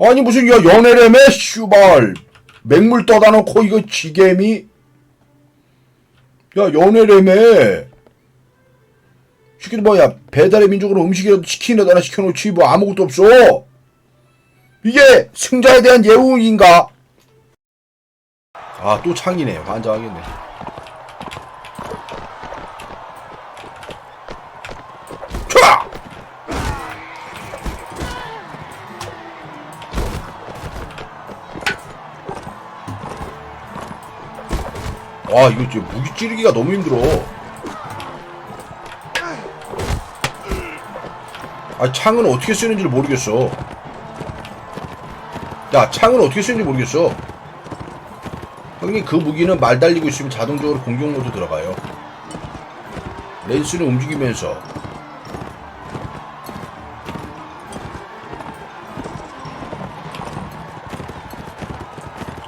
아니 무슨 야 연애래매 슈발. 맹물 떠다 놓고 이거 지게미. 야 연애래매. 시키도 뭐야? 배달의 민족으로 음식이라도 치킨이라도 하나 시켜놓지. 뭐 아무것도 없어. 이게 승자에 대한 예우인가? 아 또 창이네 환장하겠네 와 이거 진짜 무기 찌르기가 너무 힘들어. 아 창은 어떻게 쓰는지를 모르겠어. 야 창은 어떻게 쓰는지 모르겠어. 형님 그 무기는 말 달리고 있으면 자동적으로 공격 모드 들어가요. 렌스는 움직이면서.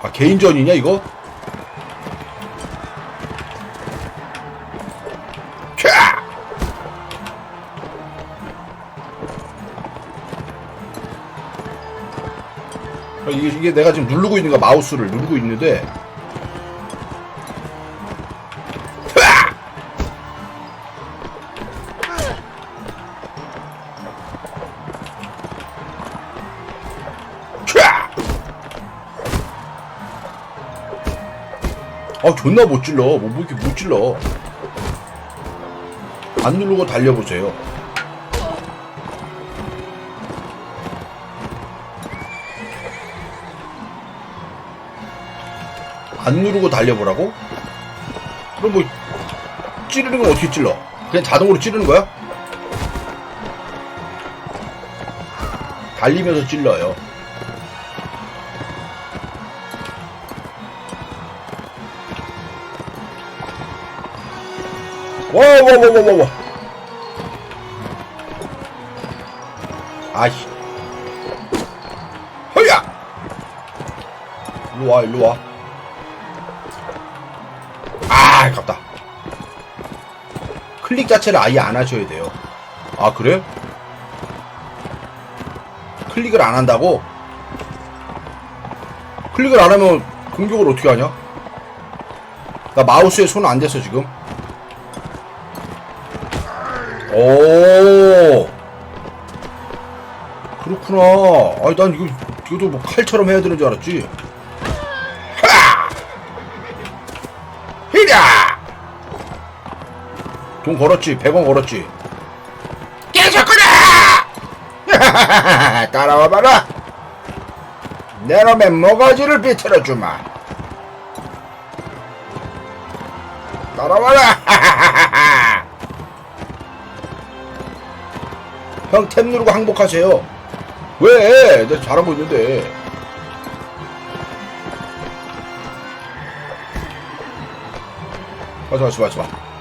아 개인전이냐 이거? 이게, 내가 지금 누르고 있는 거 마우스를 누르고 있는데! 아 존나 못 찔러. 뭐, 뭐 이렇게 못 찔러. 안 누르고 달려보세요 안 누르고 달려보라고? 그럼 뭐 찌르는 건 어떻게 찔러? 그냥 자동으로 찌르는 거야? 달리면서 찔러요 와 와 와 와와 아이씨 허야 일로 와 일로 와 클릭 자체를 아예 안 하셔야 돼요 아 그래? 클릭을 안 한다고? 클릭을 안 하면 공격을 어떻게 하냐? 나 마우스에 손안 댔어 지금 오 그렇구나 아니 난 이거 이것도 뭐 칼처럼 해야 되는 줄 알았지 돈 걸었지 100원 걸었지 깨졌구나 따라와 봐라 내 놈의 모가지를 비틀어주마 따라와라 형 탭 누르고 항복하세요. 왜? 내가 잘하고 있는데. 맞아, 맞아, 맞아.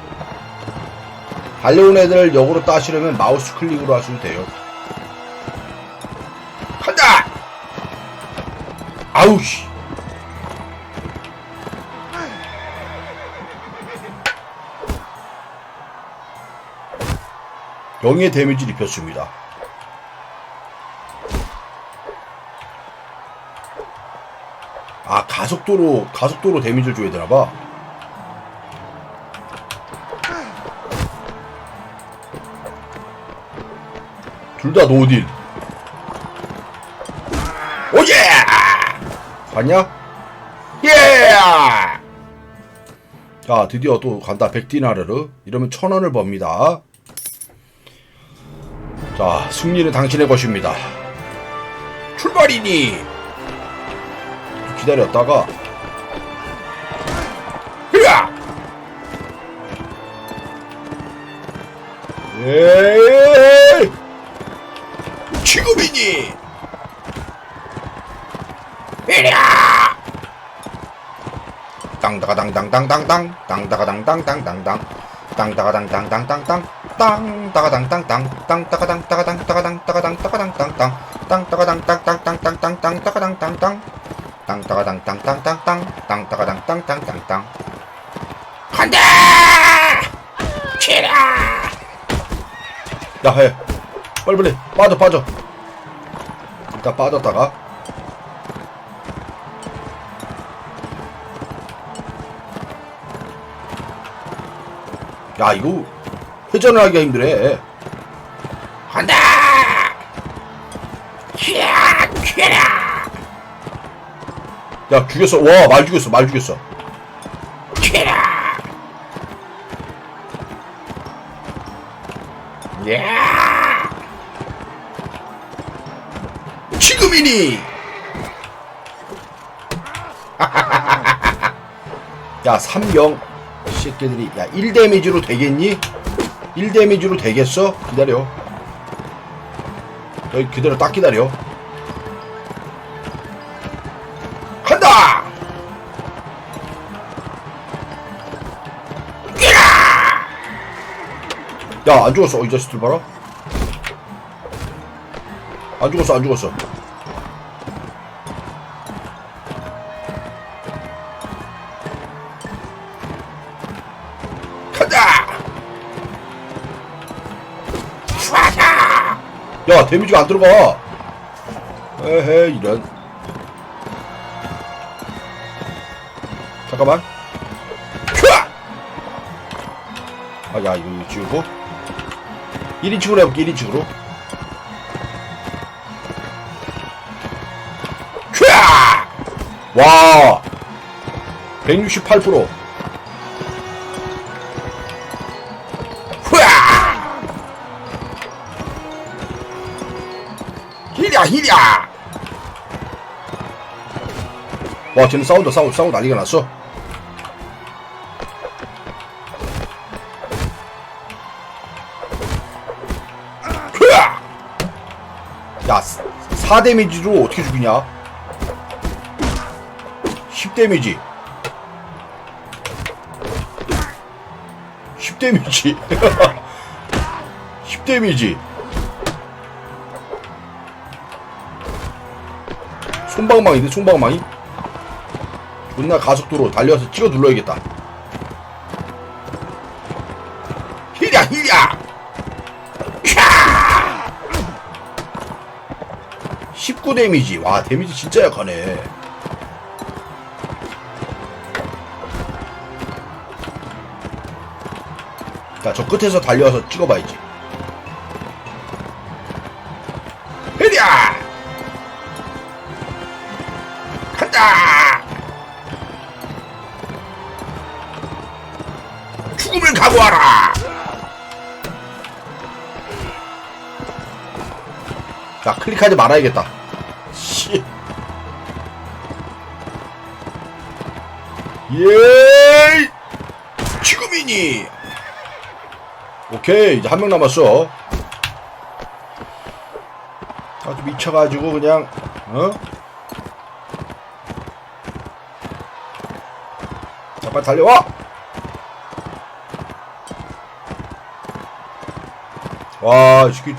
달려온 애들 역으로 따시려면 마우스 클릭으로 하시면 돼요. 간다! 아우, 씨. 영의 데미지를 입혔습니다. 아 가속도로 가속도로 데미지를 줘야 되나봐. 둘다 노딜. 오예! 봤냐? 예! 자 드디어 또 간다 백디나르르 이러면 천 원을 법니다. 자, 승리는 당신의 것입니다. 출발이니! 기다렸다가, 으아! 에이! 지금이니! 이랴! 땅다가당당당당당, 땅다가당당당당당, 땅다가당당당당당, 땅따가당땅땅 땅따가당따가당따가당따가당따가당땅땅 땅따가당땅땅땅땅땅땅따가당땅땅 땅따가당땅땅땅땅 땅따가당땅땅땅땅 간다! 치라! 야 해! 빨리 빨리 빠져 빠져. 일단 빠졌다가. 야 이거 회전을 하기가 힘들어. 간다! 야 죽였어. 와 말 죽였어 말 죽였어. 지금이니! 야, 3영. 새끼들이. 야, 1 데미지로 되겠니? 1 데미지로 되겠어? 기다려. 여기 그대로 딱 기다려. 간다! 야, 안 죽었어. 어, 이 자식들 봐라. 안 죽었어, 안 죽었어. 야, 데미지가 안 들어가. 에헤, 이런. 잠깐만. 큐아! 아, 야, 이거, 지우고. 1인칭으로 해볼게, 1인칭으로. 큐아! 와! 168%. 힐이야, 힐이야! 와, 쟤는 싸운다, 싸우, 싸우 난리가 났어. 야, 4 데미지로 어떻게 죽이냐? 10 데미지. 10 데미지. 10 데미지. 손방망인데 손방망이? 존나 가속도로 달려서 찍어 눌러야겠다. 힐이야 힐이야. 캬! 19 데미지. 와 데미지 진짜 약하네. 자, 저 끝에서 달려와서 찍어봐야지. 자, 클릭하지 말아야겠다. 씨. 예! 지금이니! 오케이 이제 한 명 남았어 아주 미쳐가지고 그냥 어? 자 빨리 달려와 와 이 새끼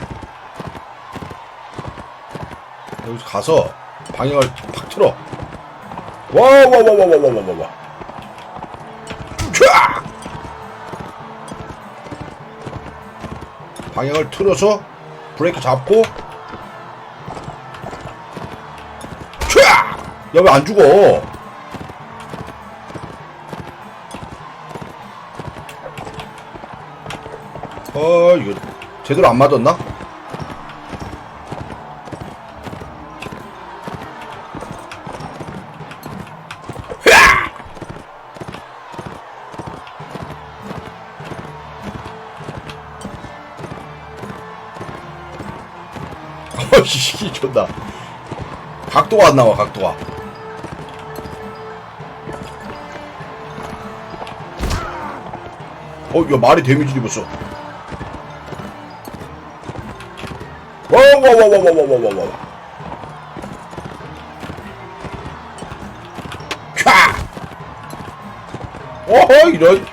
여기서 가서 방향을 팍 틀어. 와 와 와 와 와 와 와 와 쫙 방향을 틀어서 브레이크 잡고. 촤! 야왜 안 죽어? 어 이거 제대로 안 맞았나? 어이씨 존나 각도가 안 나와 각도가 어, 야 말이 데미지 입었어. 와와와와와와와와. 캬. 어허 이런.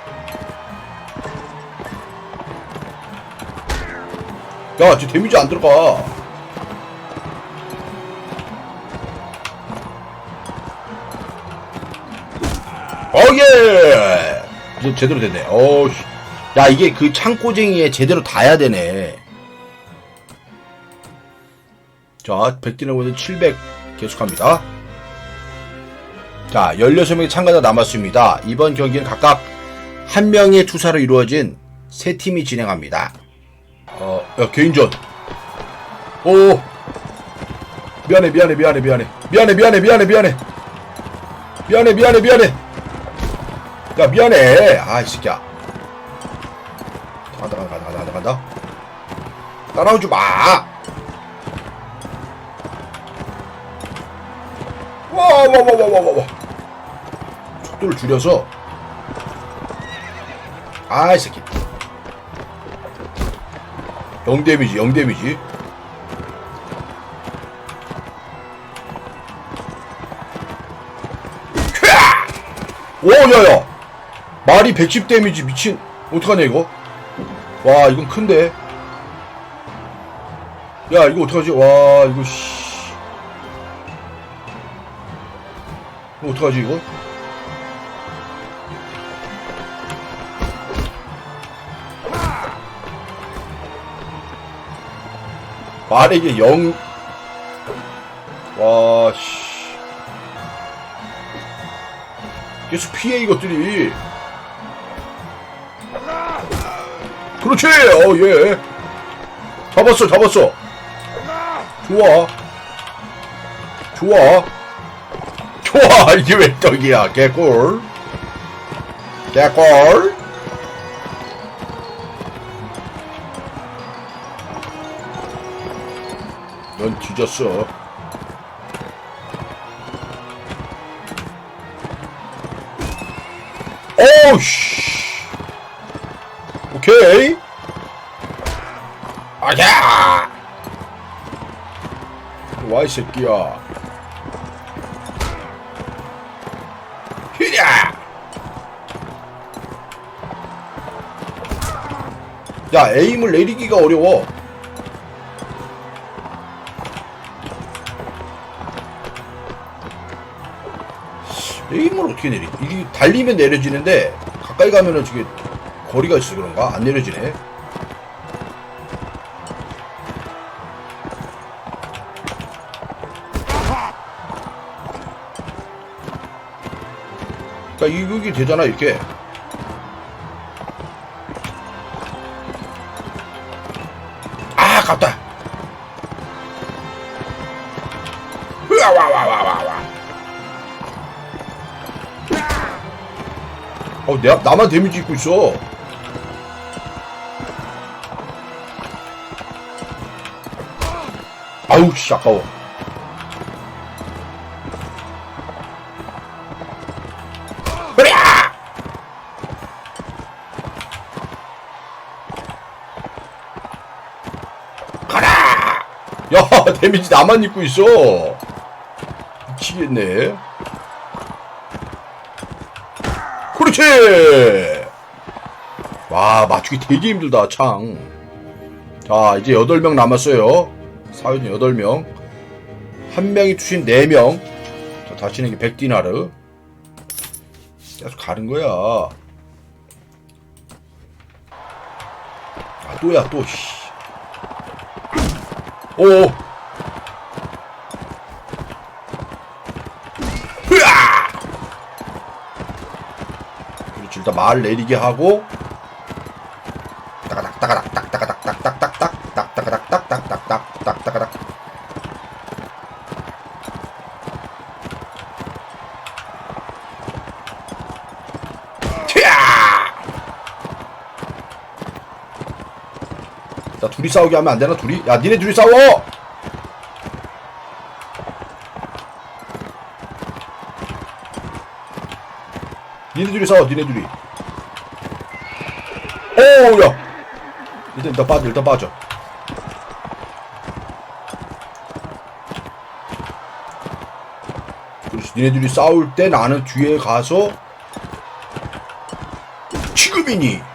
야, 쟤 데미지 안 들어가. 이제 제대로 됐네. 어우, 씨. 야, 이게 그 창고쟁이에 제대로 닿아야 되네. 자, 백디너보는 700 계속합니다. 자, 16명의 참가자 남았습니다. 이번 경기는 각각 한 명의 투사로 이루어진 세 팀이 진행합니다. 어, 야, 개인전. 오. 미안해, 미안해, 미안해, 미안해. 미안해, 미안해, 미안해, 미안해. 미안해, 미안해, 미안해. 야, 미안해. 아, 이 새끼야. 간다, 간다, 간다, 간다, 간다. 따라오지 마. 와, 와, 와, 와, 와, 와, 와. 속도를 줄여서. 아, 이 새끼. 0 데미지, 0 데미지. 오, 야, 야. 말이 110 데미지 미친. 어떡하냐, 이거? 와, 이건 큰데. 야, 이거 어떡하지? 와, 이거, 씨. 이거 어떡하지, 이거? 말에게 0. 와, 씨. 계속 피해, 이것들이. 그렇지! 어, 예. 잡았어, 잡았어. 좋아. 좋아. 좋아, 이게 왜 떡이야. 개꿀. 개꿀. 넌 뒤졌어. 오우 씨. 오케이. 아야! 와, 이 새끼야. 히랴! 야, 에임을 내리기가 어려워. 에임을 어떻게 내리? 이게 달리면 내려지는데 가까이 가면은 저게 거리가 있어 그런가? 안 내려지네. 그러니까 이격이 되잖아 이렇게. 아, 갔다. 어, 내, 나만 데미지 입고 있어. 아우, 씨, 아까워. 그래! 가라! 야, 데미지 나만 입고 있어. 미치겠네. 그렇지! 와, 맞추기 되게 힘들다, 창. 자, 이제 8명 남았어요. 사회는 8명. 한 명이 투신 4명. 자, 다시는 게 100디나르. 계속 가는 거야. 아, 또야, 또, 씨. 오! 흐아! 그렇지, 일단 말 내리게 하고, 따가닥, 따가닥, 딱, 따가닥, 딱, 딱, 딱, 딱, 딱, 따가닥, 딱, 딱, 딱, 딱, 딱, 따가닥. 튀야! 자, 둘이 싸우게 하면 안 되나, 둘이? 야, 니네 둘이 싸워! 니네 둘이 싸워, 니네 둘이. 오, 야! 일단, 일단 빠져, 일단 빠져. 그렇지, 니네 둘이 싸울 때 나는 뒤에 가서 지금이니!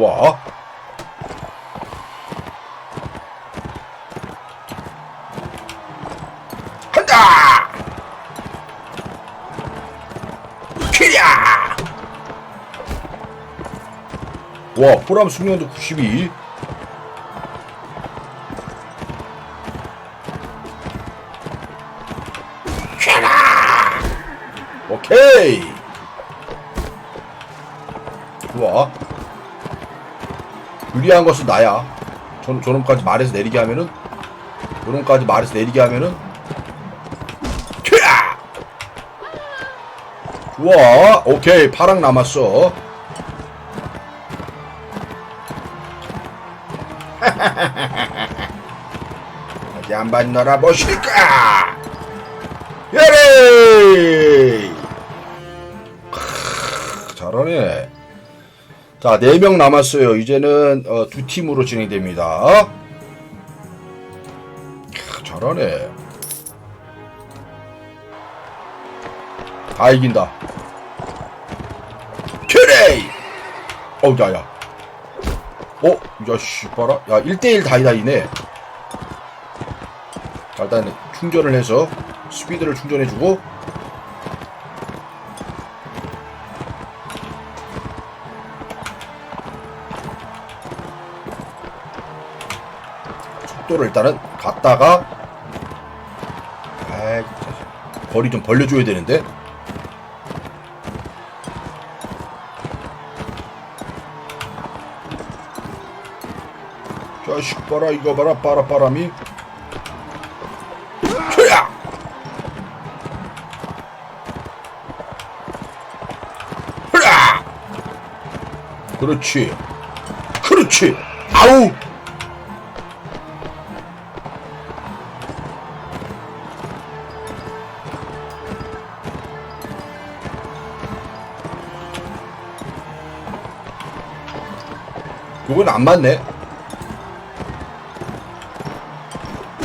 좋아. 한다! 키랴! 와, 호람 숙련도 92. 쾌라! 오케이! 유리한 것은 나야. 저, 저놈까지 말해서 내리게 하면은 저놈까지 말해서 내리게 하면은 튀야! 좋아. 오케이. 파랑 남았어. 어디 한번 놀아보실까? 예레 자, 4명 남았어요. 이제는 어, 두 팀으로 진행됩니다. 크, 잘하네. 다 이긴다. 트레이! 어우, 야, 야. 어? 야, 씨, 봐라. 야, 1대1 다이다이네. 자, 일단 충전을 해서 스피드를 충전해주고 속도를 일단은 갔다가 아이 거리 좀 벌려줘야 되는데. 자식 봐라 이거 봐라 바람이. 튀야! 흐라 그렇지. 그렇지. 아우 요건 안 맞네.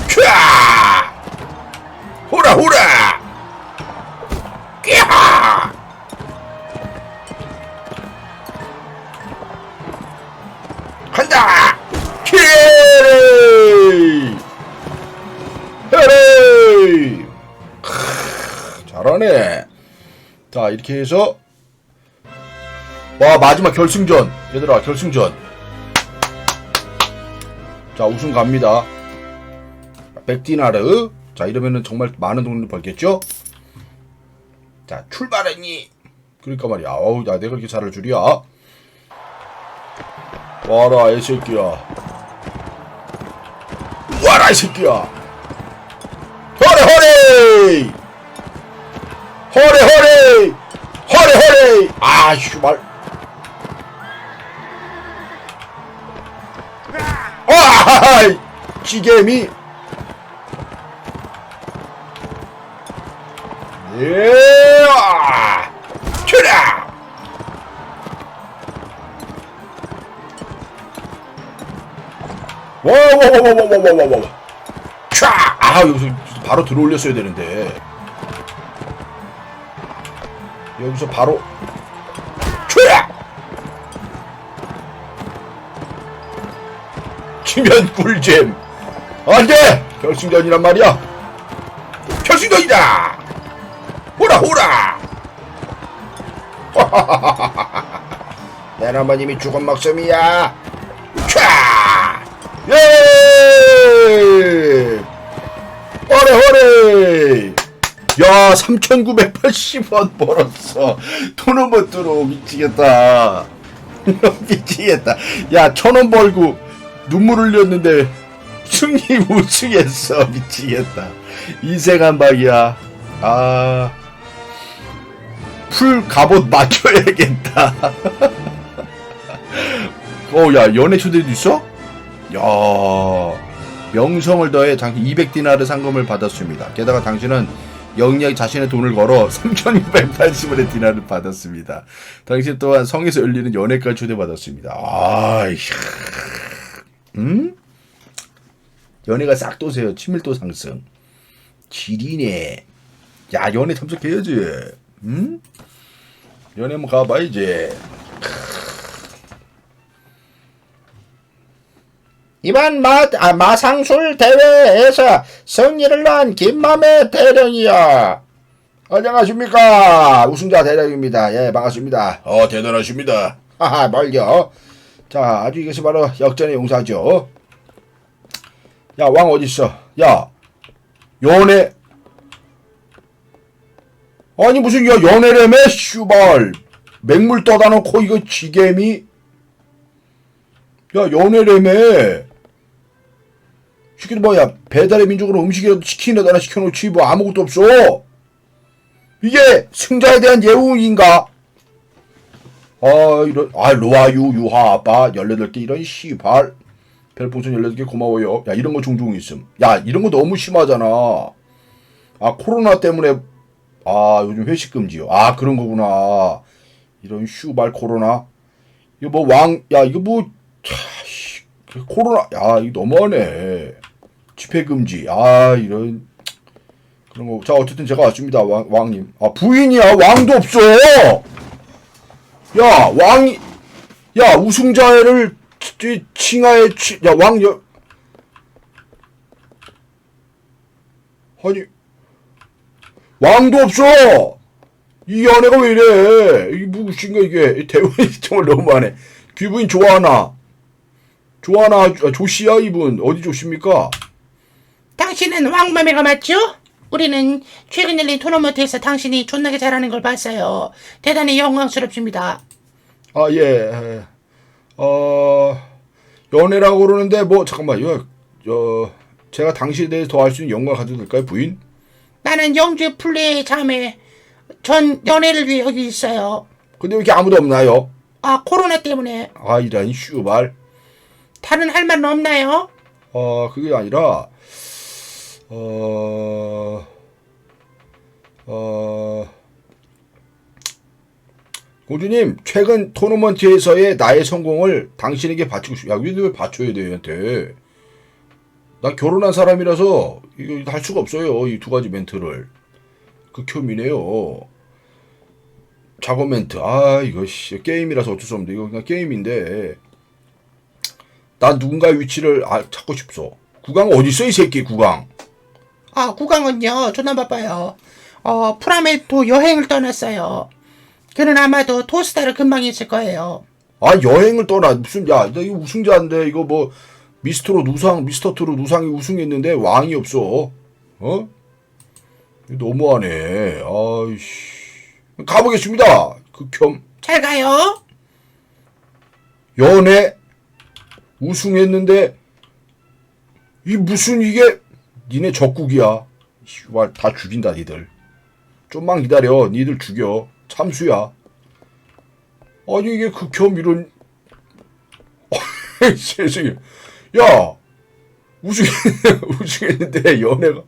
캬! 호라 호라! 끼하! 간다! 헤레이! 크, 잘하네. 자, 이렇게 해서 와 마지막 결승전 얘들아 결승전 자 우승 갑니다. 백디나르. 자 이러면은 정말 많은 돈을 벌겠죠? 자 출발했니? 그러니까 말이야. 어우 야 내가 그렇게 잘할 줄이야. 와라 이 새끼야. 와라 이 새끼야. 허레 허레 허레 허레 허레 허레 아슈 발와 지게미. 예 튀라 와와와와와와와와. 촤아 여기서 바로 들어올렸어야 되는데. 여기서 바로 치면 꿀잼. 안돼! 결승전이란 말이야. 결승전이다! 호라 호라! 내 어머님이 죽은 목숨이야. 촤 예! 허레 허레! 야 3980원 벌었어. 토너먼트로 미치겠다. 미치겠다. 야 천 원 벌고 눈물 흘렸는데 승리 우승했어 미치겠다 인생 한방이야 아 풀 갑옷 맞춰야겠다 어 야 연애 초대도 있어? 야 명성을 더해 당신 200디나르 상금을 받았습니다 게다가 당신은 영리하게 자신의 돈을 걸어 3,680원의 디나를 받았습니다. 당신 또한 성에서 열리는 연애까지 초대받았습니다. 아 이, 응? 연애가 싹 도세요. 친밀도 상승. 지리네. 야, 연애 참석해야지. 응? 연애 한번 가봐야지. 이번 마, 아, 마상술 대회에서 승리를 난 김맘의 대령이야. 안녕하십니까. 우승자 대령입니다. 예, 반갑습니다. 어, 대단하십니다. 하하, 멀겨. 자, 아주 이것이 바로 역전의 용사죠. 야, 왕 어딨어? 야, 연애. 아니, 무슨, 야, 연애래매, 슈발. 맹물 떠다 놓고, 이거 지게미. 야 연애래매 시키도 뭐야 배달의 민족으로 음식이라도 치킨이라도 하나 시켜놓지 뭐 아무것도 없어 이게 승자에 대한 예우인가 아 이런 아 로아유 유하 아빠 18개 이런 씨발. 별풍선 18개 고마워요. 야 이런 거 종종 있음. 야 이런 거 너무 심하잖아. 아 코로나 때문에 아 요즘 회식 금지요. 아 그런 거구나. 이런 슈발 코로나. 이거 뭐 왕 야 이거 뭐 차, 씨, 그 코로나 야 이거 너무하네. 집회 금지. 아 이런 그런 거. 자 어쨌든 제가 왔습니다 왕, 왕님. 아 부인이야. 왕도 없어 야 왕이 야 우승자를 치- 칭하에 치, 야 왕 여 아니 왕도 없어! 이 연애가 왜 이래? 이게 무엇인가 이게? 대우이 정말 너무하네. 귀부인 좋아하나. 좋아하나 아, 조씨야 이분. 어디 조씨입니까? 당신은 왕마매가 맞죠? 우리는 최근 열린 토너먼트에서 당신이 존나게 잘하는 걸 봤어요. 대단히 영광스럽습니다. 아, 예. 어, 연애라고 그러는데, 뭐, 잠깐만, 요, 어, 제가 당신에 대해서 더 알 수 있는 영광을 가져도 될까요, 부인? 나는 영주 플레이 자매 전 연애를 위해 여기 있어요. 근데 왜 이렇게 아무도 없나요? 아 코로나 때문에 아, 이런 슈발. 다른 할 말은 없나요? 어, 그게 아니라, 어, 어, 공주님, 최근 토너먼트에서의 나의 성공을 당신에게 바치고 싶, 야, 왜, 왜 바쳐야 돼, 얘한테? 나 결혼한 사람이라서, 이거 할 수가 없어요, 이 두 가지 멘트를. 극혐이네요. 작업 멘트. 아, 이거, 씨, 게임이라서 어쩔 수 없는데, 이거 그냥 게임인데. 난 누군가의 위치를 아, 찾고 싶소. 구강 어디 있어 이 새끼 구강. 아 구강은요 존나 바빠요. 어 프라메토 여행을 떠났어요. 그는 아마도 토스타를 금방 있을 거예요. 아 여행을 떠나 무슨 야, 나 이거 우승자인데 이거 뭐 미스터로 우상 미스터 트롯 우상이 우승했는데 왕이 없어. 어? 너무하네. 아이씨. 가보겠습니다. 극혐 잘 가요. 연애 우승했는데 이 무슨 이게 니네 적국이야. 씨발 다 죽인다 니들. 좀만 기다려. 니들 죽여. 참수야. 아니 이게 극혐 이런 세상에. 야 우승 우승했는데 연애가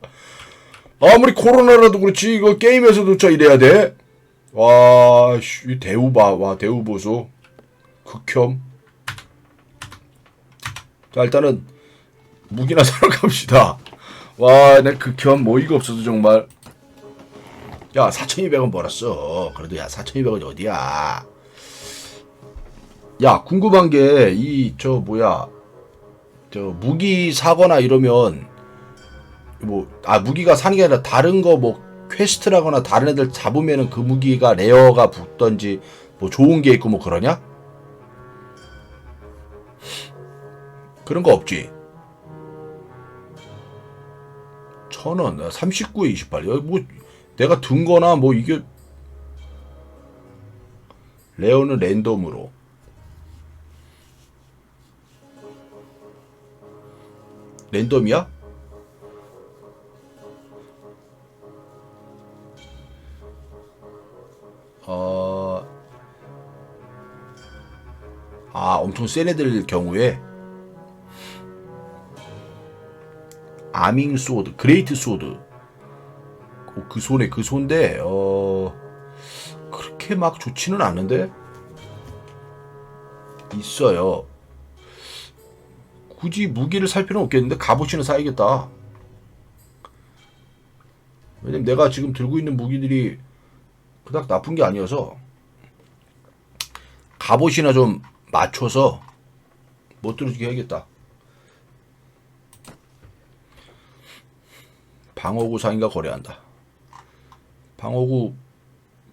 아무리 코로나라도 그렇지 이거 게임에서조차 이래야 돼. 와, 씨, 이 대우 봐, 와 대우 보소. 극혐. 자 일단은 무기나 사러 갑시다. 와, 내 극혐 뭐 이거 없어서 정말. 야, 4,200원 벌었어. 그래도 야, 4,200원이 어디야? 야, 궁금한 게 이 저 뭐야? 저 무기 사거나 이러면 뭐 아 무기가 사는 게 아니라 다른 거 뭐 퀘스트라거나 다른 애들 잡으면은 그 무기가 레어가 붙던지 뭐 좋은 게 있고 뭐 그러냐? 그런 거 없지. 천 원, 39에 28. 여기 뭐 내가 든 거나 뭐 이게 레어는 랜덤으로. 랜덤이야? 어, 아, 엄청 센 애들 경우에 아밍 소드, 그레이트 소드. 어, 그 손에 그 손데 어 그렇게 막 좋지는 않은데 있어요. 굳이 무기를 살 필요는 없겠는데 갑옷이는 사야겠다. 왜냐면 내가 지금 들고 있는 무기들이 그닥 나쁜 게 아니어서 갑옷이나 좀 맞춰서 못 들어주게 해야겠다. 방어구 상인가 거래한다. 방어구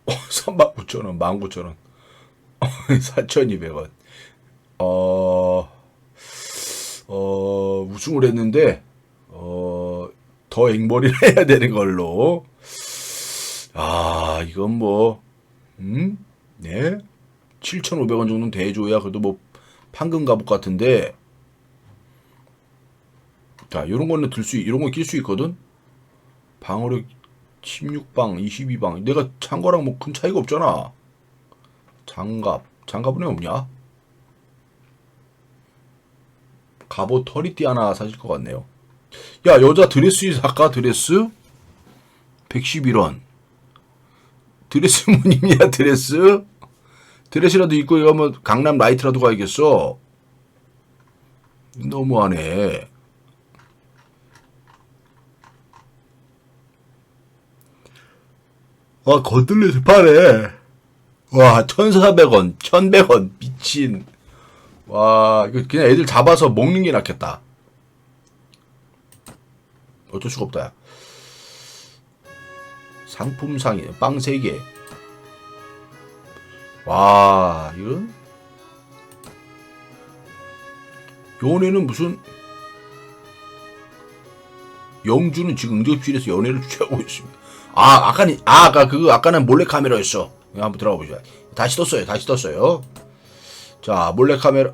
39,000원, 19,000원. 4,200원. 어, 어, 우승을 했는데, 어, 더 앵벌이를 해야 되는 걸로. 아, 이건 뭐, 음? 네? 7,500원 정도는 대줘야 그래도 뭐, 판금 갑옷 같은데 자 요런 거는 들 수 이런 거 낄 수 있거든 방어력 16방 22방. 내가 찬 거랑 뭐 큰 차이가 없잖아. 장갑. 장갑은 왜 없냐? 갑옷 허리띠 하나 사실 것 같네요. 야 여자 드레스 살까 드레스? 111원. 드레스 못 입냐 드레스. 드레스라도 입고 가면 강남 라이트라도 가야겠어. 너무하네 와 거들려서 파네. 와 1400원 1100원 미친. 와 이거 그냥 애들 잡아서 먹는 게 낫겠다. 어쩔 수가 없다 야. 상품상이네 빵 3개. 와 이건 연애는 무슨 영주는 지금 응접실에서 연애를 취하고 있습니다 아 아까는 아 아까 그거 아까는 몰래 카메라였어. 이거 한번 들어가 보자. 다시 떴어요 다시 떴어요. 자 몰래 카메라.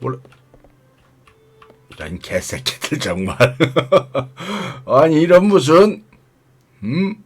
몰래 이런 개새끼들 정말. 아니 이런 무슨 음